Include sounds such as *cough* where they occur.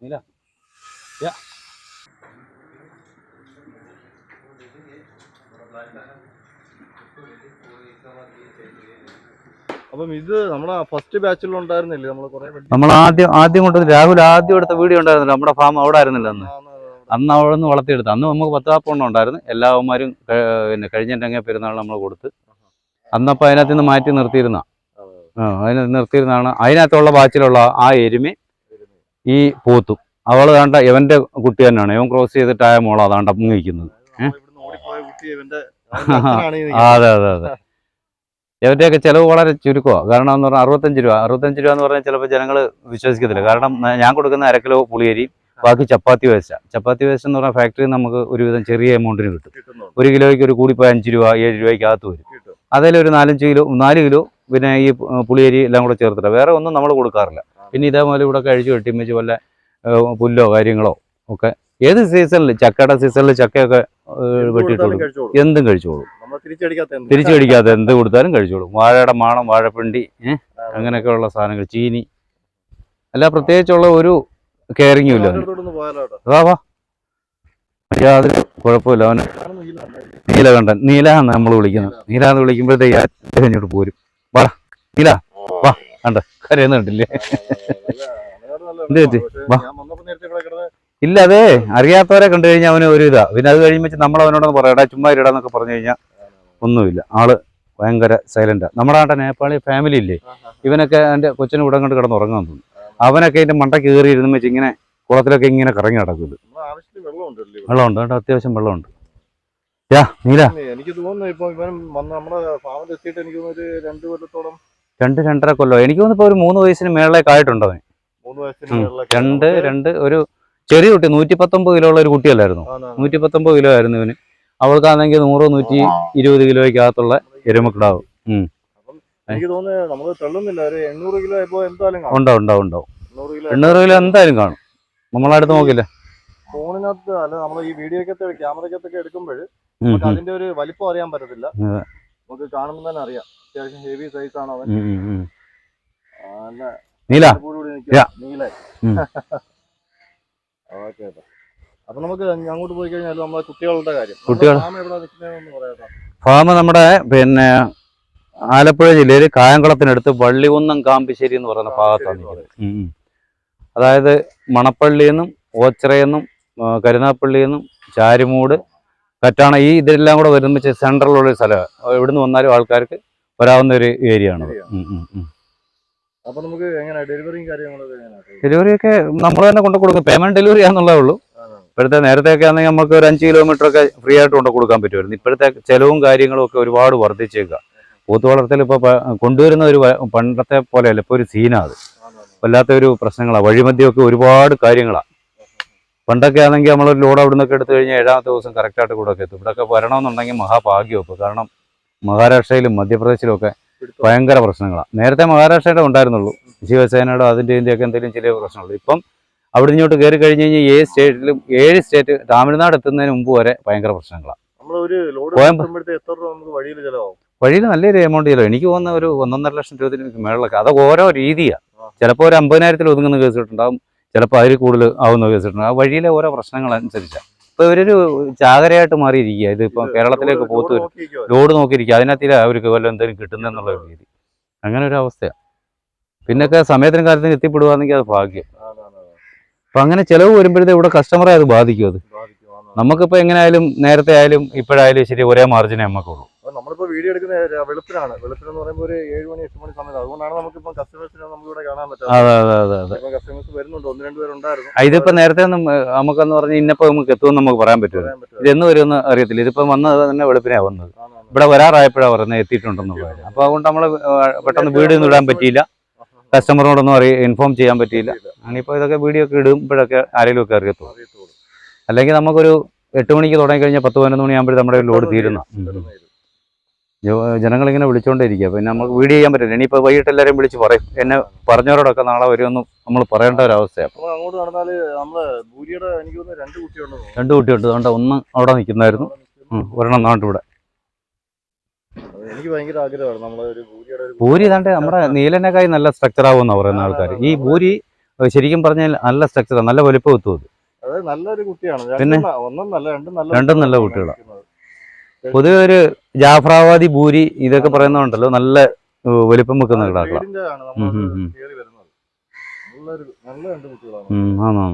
നീല യാ അപ്പം ഇത് നമ്മുടെ ഫസ്റ്റ് ബാച്ചിൽ ഉണ്ടായിരുന്നില്ലേ? നമ്മൾ കുറെ നമ്മൾ ആദ്യം ആദ്യം കൊണ്ടുവന്ന് രാഹുൽ ആദ്യം എടുത്ത വീഡിയോ ഉണ്ടായിരുന്നില്ല. നമ്മുടെ ഫാം അവിടെ ആയിരുന്നില്ല അന്ന്. അന്ന് അവിടെ നിന്ന് വളർത്തിയെടുത്ത്. അന്ന് നമുക്ക് പത്ത് നാൽപ്പെണ്ണം ഉണ്ടായിരുന്നു. എല്ലാവന്മാരും പിന്നെ കഴിഞ്ഞ രംഗ പെരുന്നാൾ നമ്മൾ കൊടുത്ത്. അന്നപ്പോൾ അതിനകത്ത് നിന്ന് മാറ്റി നിർത്തിയിരുന്ന. നിർത്തിയിരുന്നാണ്. അതിനകത്തുള്ള ബാച്ചിലുള്ള ആ എരുമി ഈ പോത്തു. അവൾ താണ്ട ഇവന്റെ കുട്ടി തന്നെയാണ്. ഇവൻ ക്രോസ് ചെയ്തിട്ടായ മോള അതാണ്ട് മുങ്ങിക്കുന്നത് അതെ അതെ അതെ. ഇവന്റെയൊക്കെ ചിലവ് വളരെ ചുരുക്കമാണ് കാരണം എന്ന് പറഞ്ഞാൽ അറുപത്തഞ്ച് രൂപ. അറുപത്തഞ്ച് രൂപ എന്ന് പറഞ്ഞാൽ ചിലപ്പോൾ ജനങ്ങൾ വിശ്വസിക്കത്തില്ല. കാരണം ഞാൻ കൊടുക്കുന്ന അരക്കിലോ കിലോ പുളിയരി ബാക്കി ചപ്പാത്തി വേസ്റ്റാണ് ചപ്പാത്തി വേസ്റ്റ് എന്ന് പറഞ്ഞാൽ ഫാക്ടറി നമുക്ക് ഒരുവിധം ചെറിയ എമൗണ്ടിന് കിട്ടും. ഒരു കിലോയ്ക്ക് ഒരു കൂടിപ്പോയി അഞ്ച് രൂപ ഏഴ് രൂപയ്ക്ക് അകത്ത് വരും. അതിലൊരു നാലഞ്ച് കിലോ നാല് കിലോ പിന്നെ ഈ പുളിയരി എല്ലാം കൂടെ ചേർത്തിട്ട്. വേറെ ഒന്നും നമ്മൾ കൊടുക്കാറില്ല. പിന്നെ ഇതേപോലെ ഇവിടെ കഴിച്ച് വെട്ടിമിച്ച് വല്ല പുല്ലോ കാര്യങ്ങളോ ഒക്കെ ഏത് സീസണിൽ ചക്കയുടെ സീസണിൽ ചക്കയൊക്കെ ഏഹ്, വെട്ടിയിട്ട് കൊടുക്കും. കഴിച്ചോളൂ. എന്തും കഴിച്ചോളൂ. നമ്മൾ തിരിച്ചടിക്കാത്ത എന്ത്? തിരിച്ചു കടിക്കാത്ത എന്ത് കൊടുത്താലും കഴിച്ചോളും. വാഴയുടെ മാണം വാഴപ്പിണ്ടി അങ്ങനെയൊക്കെ അങ്ങനെയൊക്കെയുള്ള സാധനങ്ങൾ ചീനി. അല്ല പ്രത്യേകിച്ചുള്ള ഒരു കെയറിങ്ങും ഇല്ല അതാവാ വാ. യാതൊരു കുഴപ്പമില്ല അവന്. നീലകണ്ഠൻ. നീല എന്ന് നമ്മൾ വിളിക്കുന്നത്. നീല എന്ന് വിളിക്കുമ്പോഴത്തേക്ക് അദ്ദേഹം പോരും. വാ നീല വാ കണ്ട? കരയുന്ന കണ്ടില്ലേ നല്ല- നല്ല എന്ത് പറ്റി? വാ. ഇല്ല അതെ. അറിയാത്തവരെ കണ്ടു കഴിഞ്ഞാൽ അവന് ഒരു ഇതാ. പിന്നെ അത് കഴിയുമ്പോൾ നമ്മൾ അവനോടൊന്ന് പറയാം എടാ ചുമ്മാ ഇടാന്നൊക്കെ പറഞ്ഞു കഴിഞ്ഞാൽ ഒന്നുമില്ല. ആൾ ഭയങ്കര സൈലന്റാ നമ്മുടെ ആട്ടെ നേപ്പാളി ഫാമിലി ഇല്ലേ? ഇവനൊക്കെ എന്റെ കൊച്ചിന് ഇവിടെ കണ്ട് കിടന്ന് ഉറങ്ങാൻ തോന്നുന്നു അവനൊക്കെ അതിന്റെ മണ്ടയ്ക്ക് കയറി ഇരുന്ന് വെച്ച് ഇങ്ങനെ കുളത്തിലൊക്കെ ഇങ്ങനെ കറങ്ങി നടക്കുന്നത്. വെള്ളമുണ്ട് കേട്ടോ അത്യാവശ്യം വെള്ളമുണ്ട്. യാ നീല. എനിക്ക് തോന്നുന്നു ഇപ്പൊ ഇവൻ വന്ന് നമ്മുടെ ഫാമിൽ എത്തിയിട്ട് എനിക്ക് തോന്നുന്നു ഒരു രണ്ട് കൊല്ലത്തോളം രണ്ട് രണ്ടര കൊല്ലോ. എനിക്ക് തോന്നുന്നു ഇപ്പൊ ഒരു മൂന്ന് വയസ്സിന് മേളിലേക്ക് ആയിട്ടുണ്ട്? അവൻ. രണ്ട് രണ്ട് ഒരു ചെറിയ കുട്ടി നൂറ്റി പത്തൊമ്പത് കിലോ ഉള്ള ഒരു കുട്ടിയല്ലായിരുന്നു. നൂറ്റി പത്തൊമ്പത് കിലോ ആയിരുന്നു ഇവന്. അവൾക്കാണെങ്കിൽ നൂറ് നൂറ്റി ഇരുപത് കിലോയ്ക്കകത്തുള്ള എരുമക്കിടാവും. എനിക്ക് തോന്നുന്നു നമ്മൾ തള്ളുന്നില്ല. ഒരു എണ്ണൂറ് കിലോ ഇപ്പോ എന്തായാലും ഉണ്ടാവും ഉണ്ടാവും ഉണ്ടാവും എണ്ണൂറ് കിലോ എന്തായാലും കാണും. നമ്മളടുത്ത് നോക്കില്ല? ഫോണിനകത്ത് അല്ല നമ്മൾ ഈ വീഡിയോക്കത്തെ ക്യാമറക്കകത്തൊക്കെ എടുക്കുമ്പോൾ നമുക്ക് അതിന്റെ ഒരു വലിപ്പം അറിയാൻ പറ്റത്തില്ല. നമുക്ക് കാണുമ്പോൾ തന്നെ അറിയാം. അത്യാവശ്യം ഹെവി സൈസ് ആണ് അവൻ. നീല. നീല. ഓക്കെ *laughs* അപ്പൊ നമുക്ക് അങ്ങോട്ട് പോയി കഴിഞ്ഞാൽ നമ്മളെ കുട്ടികളുടെ കാര്യം. കുട്ടികൾ- ഫാം നമ്മുടെ പിന്നെ ആലപ്പുഴ ജില്ലയിൽ കായംകുളത്തിനടുത്ത് വള്ളികുന്നം കാമ്പിശ്ശേരി എന്ന് പറയുന്ന ഭാഗത്താണ്. അതായത് മണപ്പള്ളിയെന്നും ഓച്ചിറയെന്നും കരുനാപ്പള്ളിയെന്നും ചാരിമൂട് കറ്റാണ ഈ ഇതെല്ലാം കൂടെ ഒരുമിച്ച് സെൻട്രലുള്ള ഒരു സ്ഥലമാണ്. എവിടുന്ന് വന്നാലും ആൾക്കാർക്ക് വരാവുന്ന ഒരു ഏരിയ. ആണ് അപ്പൊ നമുക്ക് ഡെലിവറി ഒക്കെ നമ്മൾ തന്നെ കൊണ്ടു കൊടുക്കും. പേയ്മെന്റ് ഡെലിവറി ആണെന്നുള്ളേ ഉള്ളൂ. ഇപ്പോഴത്തെ നേരത്തെ ഒക്കെ ആണെങ്കിൽ നമുക്ക് ഒരു അഞ്ച് കിലോമീറ്റർ ഒക്കെ ഫ്രീ ആയിട്ട് കൊണ്ടു കൊടുക്കാൻ പറ്റുമായിരുന്നു. ഇപ്പോഴത്തെ ചെലവും കാര്യങ്ങളും ഒക്കെ ഒരുപാട് വർദ്ധിച്ചേക്കുക പൂത്തുവളർത്തൽ ഇപ്പോൾ കൊണ്ടുവരുന്ന ഒരു പണ്ടത്തെ പോലെയല്ല. ഇപ്പോൾ ഒരു സീനാണ് അത്. വല്ലാത്ത ഒരു പ്രശ്നങ്ങളാണ് വഴിമധ്യമൊക്കെ ഒരുപാട് കാര്യങ്ങളാണ് പണ്ടൊക്കെ ആണെങ്കിൽ നമ്മളൊരു ലോഡ് അവിടെ നിന്നൊക്കെ എടുത്തു കഴിഞ്ഞാൽ ഏഴാമത്തെ ദിവസം കറക്റ്റായിട്ട് കൂടെ ഒക്കെ എത്തും. ഇവിടെയൊക്കെ വരണമെന്നുണ്ടെങ്കിൽ മഹാഭാഗ്യം ഇപ്പോൾ കാരണം മഹാരാഷ്ട്രയിലും മധ്യപ്രദേശിലും ഒക്കെ ഭയങ്കര പ്രശ്നങ്ങളാണ് നേരത്തെ മഹാരാഷ്ട്രയുടെ ഉണ്ടായിരുന്നുള്ളൂ. ശിവസേനയുടെ അതിന്റെ ഇതിന്റെയൊക്കെ എന്തെങ്കിലും ചെറിയ പ്രശ്നമുള്ളൂ. ഇപ്പം അവിടെ ഇങ്ങോട്ട് കയറി കഴിഞ്ഞ് കഴിഞ്ഞാൽ ഏഴ് സ്റ്റേറ്റിലും ഏഴ് സ്റ്റേറ്റ് തമിഴ്നാട് എത്തുന്നതിന് മുമ്പ് വരെ ഭയങ്കര പ്രശ്നങ്ങളാണ് വഴിയിൽ നല്ലൊരു എമൗണ്ട് ചെലവ് എനിക്ക് തോന്നുന്ന ഒരു ഒന്നൊന്നര ലക്ഷം രൂപത്തിന് മേളിലൊക്കെ. അതൊക്കെ ഓരോ രീതിയാണ് ചിലപ്പോൾ ഒരു അമ്പതിനായിരത്തിൽ ഒതുങ്ങുന്ന കേസ് കിട്ടുണ്ടാവും ചിലപ്പോൾ അതിൽ കൂടുതൽ ആവുന്ന കേസ് കിട്ടുണ്ടാവും ആ വഴിയിലെ ഓരോ പ്രശ്നങ്ങൾ അനുസരിച്ചാണ് ഇപ്പോൾ ഇവരൊരു ചാകരയായിട്ട് മാറിയിരിക്കുക ഇത് ഇപ്പോൾ കേരളത്തിലേക്ക് പോത്ത്. ലോഡ് നോക്കിയിരിക്കുക. അതിനകത്തിൽ അവർക്ക് വല്ല എന്തെങ്കിലും കിട്ടുന്നെന്നുള്ള രീതി. അങ്ങനെ ഒരു അവസ്ഥയാണ് പിന്നൊക്കെ സമയത്തിനും കാര്യത്തിനും എത്തിപ്പെടുവാണെങ്കിൽ അത് ഭാഗ്യം. അപ്പൊ അങ്ങനെ ചിലവ് വരുമ്പോഴത്തേ ഇവിടെ കസ്റ്റമറെ അത് ബാധിക്കും അത്. നമുക്കിപ്പോൾ എങ്ങനെയായാലും നേരത്തെ ആയാലും ഇപ്പോഴായാലും ശരി ഒരേ മാർജിനെ നമുക്കുള്ളൂ അപ്പൊ നമ്മളിപ്പോ വീഡിയോ എടുക്കുന്ന വെളുപ്പിനാണ്. വെളുപ്പിന് എന്ന് പറയുമ്പോൾ ഒരു ഏഴ് മണി എട്ട് മണി സമയത്ത്. അതുകൊണ്ടാണ് നമുക്കിപ്പം കസ്റ്റമേഴ്സിനെ നമുക്ക് ഇവിടെ കാണാൻ പറ്റുന്നത് കസ്റ്റമേഴ്സ് വരുന്നുണ്ട്. ഒന്ന് രണ്ട് പേരുണ്ടായിരുന്നു. ഇതിപ്പോ നേരത്തെ ഒന്നും നമുക്കെന്ന് പറഞ്ഞാൽ ഇന്നപ്പോ നമുക്ക് എത്തുമെന്ന് നമുക്ക് പറയാൻ പറ്റുമോ ഇതെന്ന് പറ്റുമോ? ഇത് എന്ന് വരുമെന്ന് അറിയത്തില്ല. ഇതിപ്പോ വന്നത് തന്നെ വെളുപ്പിനാ വന്നത്. ഇവിടെ വരാറായപ്പോഴാണ് പറഞ്ഞത് എത്തിയിട്ടുണ്ടെന്നുള്ളത് അപ്പൊ അതുകൊണ്ട് നമ്മൾ പെട്ടെന്ന് വീട് ഒന്നും ഇടാൻ പറ്റിയില്ല. കസ്റ്റമറിനോടൊന്നും അറിയ ഇൻഫോം ചെയ്യാൻ പറ്റിയില്ല. അങ്ങനെ ഇതൊക്കെ വീഡിയോ ഒക്കെ ഇടുമ്പോഴൊക്കെ ആരെങ്കിലും ഒക്കെ അറിയത്തുള്ളൂ. അല്ലെങ്കിൽ നമുക്കൊരു എട്ട് മണിക്ക് തുടങ്ങി കഴിഞ്ഞാൽ പത്ത് പതിനൊന്ന് മണിയാകുമ്പോഴേ നമ്മുടെ ലോഡ് തീരുന്ന. ജനങ്ങളിങ്ങനെ വിളിച്ചുകൊണ്ടിരിക്കുക പിന്നെ നമുക്ക് വീഡിയോ ചെയ്യാൻ പറ്റില്ല. ഇനിയിപ്പോൾ വൈകിട്ട് എല്ലാവരെയും വിളിച്ച് പറയും. എന്നെ പറഞ്ഞവരോടൊക്കെ നാളെ വരുമെന്ന് നമ്മൾ പറയേണ്ട ഒരു അവസ്ഥയാണ് അങ്ങോട്ട് നമ്മൾ എനിക്ക് രണ്ട് കുട്ടിയുണ്ട് രണ്ട് അതുകൊണ്ട് ഒന്ന് അവിടെ നിൽക്കുന്നായിരുന്നു ഒരെണ്ണം നാട്ടിവിടെ എനിക്ക് ഭയങ്കര ആഗ്രഹമാണ്. നമ്മളൊരു ഭൂരി ഏതാണ്ട് നമ്മുടെ നീലനക്കായി നല്ല സ്ട്രക്ചർ ആവുമെന്ന് പറയുന്ന ആൾക്കാർ ഈ ഭൂരി ശരിക്കും പറഞ്ഞാൽ നല്ല സ്ട്രക്ചറാണ് നല്ല വലിപ്പം എത്തും അത്. നല്ലൊരു കുട്ടിയാണ്. പിന്നെ? രണ്ടും നല്ല രണ്ടും നല്ല കുട്ടികളാണ് പൊതുവെ ഒരു ജാഫ്രാവാദി ഭൂരി ഇതൊക്കെ പറയുന്നുണ്ടല്ലോ നല്ല വലിപ്പം വെക്കുന്ന കിടാക്കളാണ് ആണോ